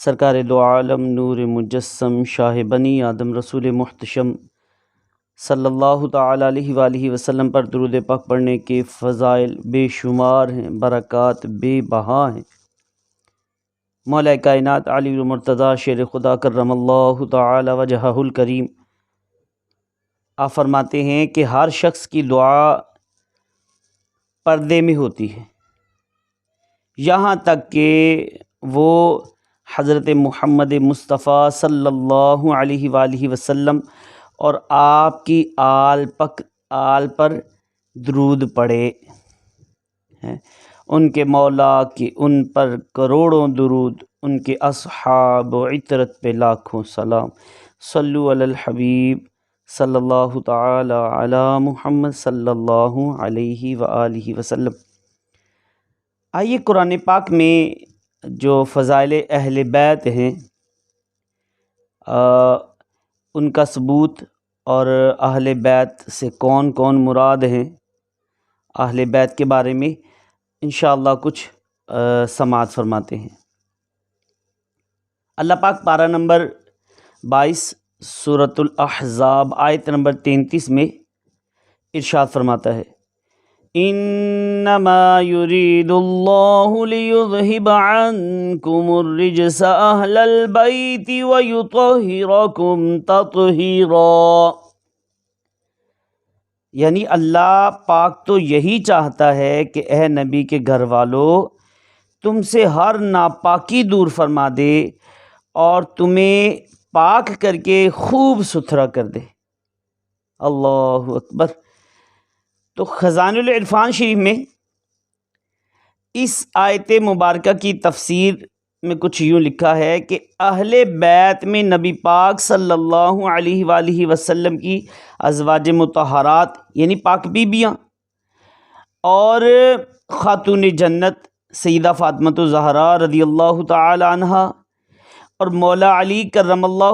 सरकार दो आलम नूर मुजस्म शाह बनी आदम रसूल मुहतशम। सल्लल्लाहु अलैहि वसल्लम पर दरूद पाक पढ़ने के फ़ज़ाइल बेशुमार हैं, बरक़ात बेबहा हैं। मौला कायनात अली मरतज़ा शेर खुदा करमल्ला ताला वजहुल करीम आप फरमाते हैं कि हर शख्स की दुआ पर्दे में होती है। यहाँ तक कि वो हज़रत मोहम्मद मुस्तफ़ा सल्लल्लाहु अलैहि वसल्लम और आपकी आल पक, आल पर दरूद पड़े हैं। उनके मौला की उन पर करोड़ों दरूद, उनके असहाब इतरत पे लाखों सलाम। सल्लु अलल हबीब सल्लल्लाहु ताला अला मुहम्मद सल्लल्लाहु अलैहि व वसल्लम। आइए कुरान पाक में जो फ़ज़ाइल अहल बैत हैं उनका सबूत और अहल बैत से कौन कौन मुराद हैं, अहल बैत के बारे में इन कुछ समात फरमाते हैं। अल्लाह पाक पारा नंबर बाईस, सूरतुल अहज़ाब, आयत नंबर तैंतीस में इरशाद फरमाता है। इन्नमा युरीदुल्लाहु लियुज़हिब अन्कुमुर रिजस अहलल बैति व युतहिरकुम ततहीरा यानी अल्लाह पाक तो यही चाहता है कि ए नबी के घर वालों तुमसे हर नापाकी दूर फरमा दे और तुम्हें पाक करके खूब सुथरा कर दे अल्लाह अकबर तो ख़जानफ़ान शरीफ में इस आयत मुबारक की तफसीर में कुछ यूँ लिखा है कि अहल बैत में नबी पाक सल्लल्लाहु अलैहि वसल्लम की अजवाज मतहरात, यानी पाक बीबियाँ, और ख़ातून जन्नत, सईदा फ़ातमत ज़हरा रदी अल्लाह तहा और मौला अली करमल्ला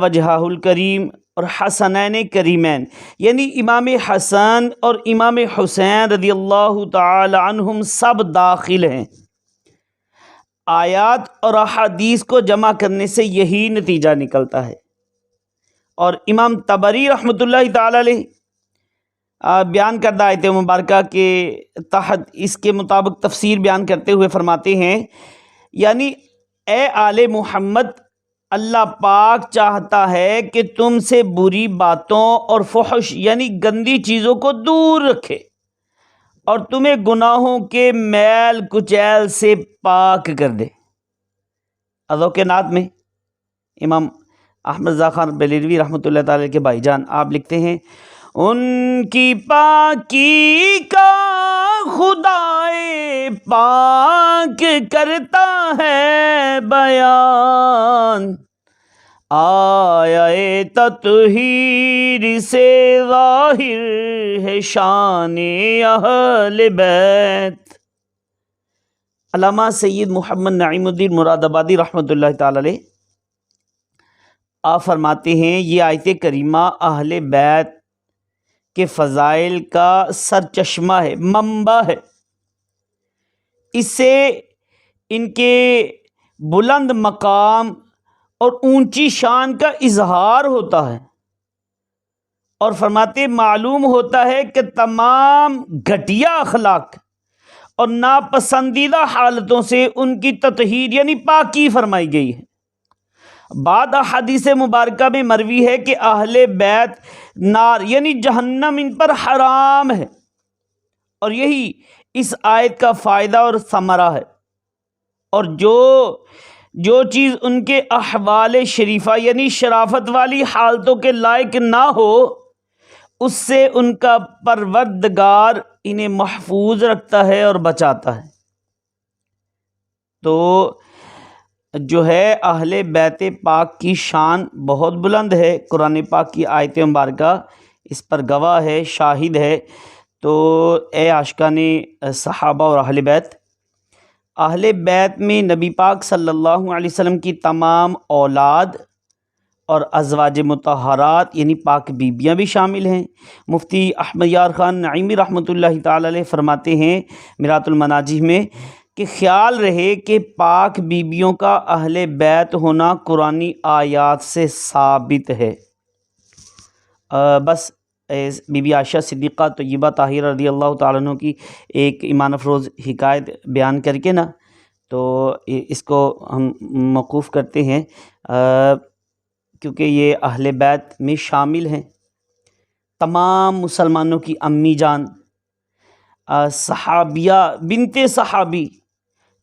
तजहाल करीम और हसनैन करीमैन, यानी इमाम हसन और इमाम हुसैन रदी अल्लाह तुम सब दाखिल हैं। आयात और अहादीस को जमा करने से यही नतीजा निकलता है। और इमाम तबरी रहमत ताली बयान करदा आयत मुबारक के तहत इसके मुताबिक तफसीर बयान करते हुए फरमाते हैं, यानी ए आले मोहम्मद अल्लाह पाक चाहता है कि तुमसे बुरी बातों और फहश, यानी गंदी चीज़ों को दूर रखे और तुम्हें गुनाहों के मैल कुचैल से पाक कर दे। अदो के नात में इमाम अहमद खान बलरवी रहमत के भाईजान, आप लिखते हैं, उनकी पाकी का खुदाए पाक करता है बयान। आया ततहीर से ज़ाहिर है शान अहल बैत। अलामा सैयद मोहम्मद नईमुद्दीन मुरादाबादी रहमतुल्लाह ताला आप फरमाते हैं, ये आयत करीमा अहल बैत के फ़ज़ाइल का सर चश्मा है, मंबा है। इससे इनके बुलंद मकाम और ऊँची शान का इजहार होता है और फरमाते, मालूम होता है कि तमाम घटिया अखलाक और नापसंदीदा हालतों से उनकी ततहीर यानी पाकी फरमाई गई है। बाद हदीस मुबारक में मरवी है कि अहले बैत नार, यानी जहन्नम इन पर हराम है। और यही इस आयत का फ़ायदा और समरा है। और जो जो चीज़ उनके अहवाल शरीफा, यानी शराफत वाली हालतों के लायक ना हो, उससे उनका परवरदगार इन्हें महफूज रखता है और बचाता है। तो जो है, अहले बैत पाक की शान बहुत बुलंद है। कुरान पाक की आयत मुबारक इस पर गवाह है, शाहिद है। तो ए आशका ने सहाबा और अहल बैत। अहल बैत में नबी पाक सल्लल्लाहु अलैहि वसल्लम की तमाम औलाद और अजवाज मतहरात यानी पाक बीबियाँ भी शामिल हैं। मुफ्ती अहमद यार ख़ान नईमी रहमत ताली फरमाते हैं मिरातुलमनाजी में कि ख्याल रहे कि पाक बीबियों का अहल बैत होना कुरानी आयात से साबित है। आ, बस बीबी आशा सिद्दीक़ा तय्यबा ताहिर रदी अल्लाह तु की एक ईमान अफरोज़ हिकायत बयान करके ना तो इसको हम मौकूफ़ करते हैं। क्योंकि ये अहल बैत में शामिल हैं। तमाम मुसलमानों की अम्मी जान सहाबिया बिनते सहाबी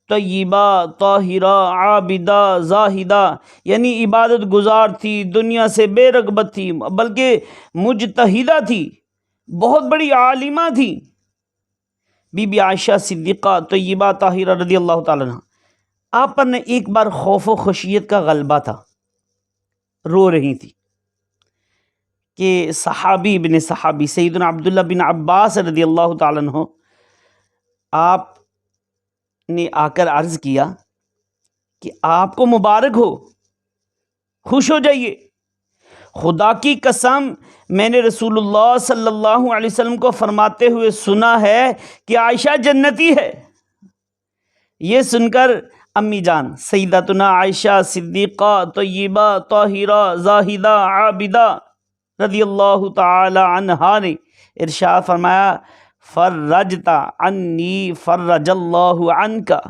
तय्यबा, ताहिरा, आबिदा, जाहिदा, यानी इबादत गुजार थी, दुनिया से बेरगबत थी, बल्कि मुजतहिदा थी, बहुत बड़ी आलिमा थी। बीबी आयशा सिद्दीक़ा, तय्यबा, ताहिरा रदी अल्लाह ताला आप ने एक बार खौफ व खशियत का गलबा था। रो रही थी कि सहाबी बिन सहाबी सईदन अब्दुल्ला बिन अब्बास रदी अल्लाह तहो आप ने आकर अर्ज़ किया कि आपको मुबारक हो। खुश हो जाइए। खुदा की कसम, मैंने रसूलुल्लाह सल्लल्लाहु अलैहि वसल्लम को फरमाते हुए सुना है कि आयशा जन्नती है। ये सुनकर अम्मी जान सईदतना आयशा सिद्दीक़ा, तय्यबा, ताहिरा, जाहिदा, आबिदा रदी अल्लाह तहा ने इरशाद फरमाया फ़र्रजता अन्नी फ़र्रजल्लाहु अनका।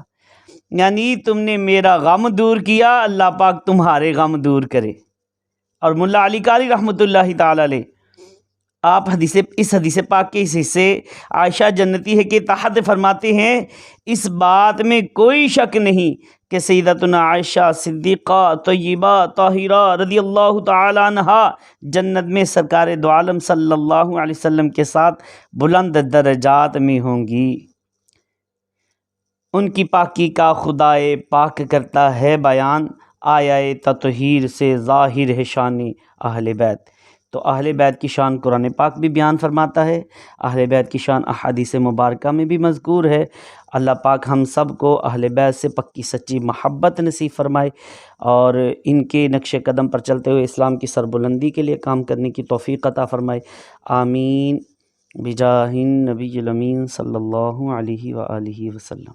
यानी तुमने मेरा गम दूर किया, अल्लाह पाक तुम्हारे गम दूर करे। और मुल्ला अली कारी रहमतुल्लाहि ताला आप हदीस इस हदीस पाक के इस हिस्से आयशा जन्नती है कि तहत फरमाते हैं, इस बात में कोई शक नहीं कि सईदतना आयशा सिद्दीक़ा तय्यबा ताहिरा रदी अल्लाह तहा जन्नत में सरकार दोआलम सल्लल्लाहु अलैहि वसल्लम के साथ बुलंद दर्जात में होंगी। उनकी पाकी का खुदाए पाक करता है बयान आया ततहीर से ज़ाहिर है शानी अहल बैत। तो अहल बैत की शान कुरान पाक भी बयान फरमाता है। अहल बैत की शान अहादीस मुबारक में भी मजकूर है। अल्लाह पाक हम सबको अहल बैत से पक्की सच्ची महब्बत नसीब फरमाए और इनके नक्श कदम पर चलते हुए इस्लाम की सरबुलंदी के लिए काम करने की तोफ़ी अता फ़रमाए। आमीन। बिजाहिन नबी अमीन सल्लल्लाहु अलैहि वसल्लम।